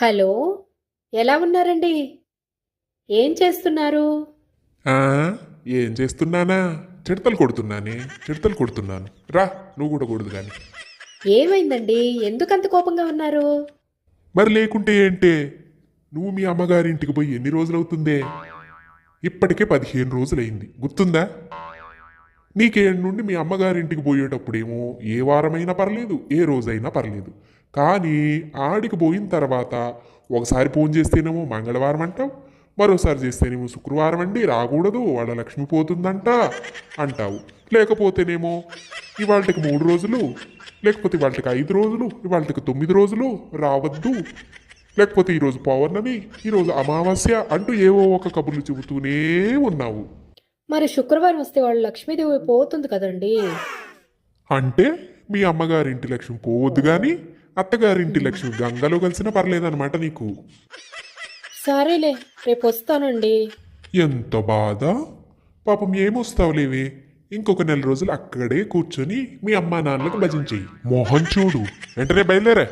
Hello ఎలా ఉన్నారండి? ఏం చేస్తున్నారు? ఏం చేస్తున్నానా? చిడతలు కొడుతున్నానే చిడతలు కొడుతున్నాను. రా నువ్వు కూడా కొడుదు కానీ ఏమైందండి? ఎందుకంత కోపంగా ఉన్నారు? మరి లేకుంటే ఏంటే? నువ్వు మీ అమ్మగారింటికి పోయి ఎన్ని రోజులవుతుందే? ఇప్పటికే పదిహేను రోజులైంది. గుర్తుందా? నీకేడు నుండి మీ అమ్మగారింటికి పోయేటప్పుడేమో ఏ వారమైనా పర్లేదు ఏ రోజైనా పర్లేదు. కానీ ఆడికి పోయిన తర్వాత ఒకసారి ఫోన్ చేస్తేనేమో మంగళవారం అంటావు మరోసారి చేస్తేనేమో శుక్రవారం అండి రాకూడదు వాళ్ళ లక్ష్మి పోతుందంట అంటావు. లేకపోతేనేమో ఇవాళకి మూడు రోజులు లేకపోతే ఇవాళకి ఐదు రోజులు ఇవాళకి తొమ్మిది రోజులు రావద్దు. లేకపోతే ఈరోజు పౌర్ణమి ఈరోజు అమావాస్య అంటూ ఏవో ఒక కబుర్లు చెబుతూనే ఉన్నావు. మరి శుక్రవారం వస్తే వాళ్ళు లక్ష్మీదేవి పోతుంది కదండి. అంటే మీ అమ్మగారింటి లక్ష్మి పోవద్దు కానీ అత్తగారింటి లక్ష్మి గంగలో కలిసినా పర్లేదన్నమాట నీకు. సరేలే రేపు వస్తానండి. ఎంత బాధ. పాపం ఏమొస్తావులేవే ఇంకొక నెల రోజులు అక్కడే కూర్చొని మీ అమ్మా నాన్నలకు భజన చెయ్యి. మోహన్ చూడు. వెంటనే బయలుదేరా.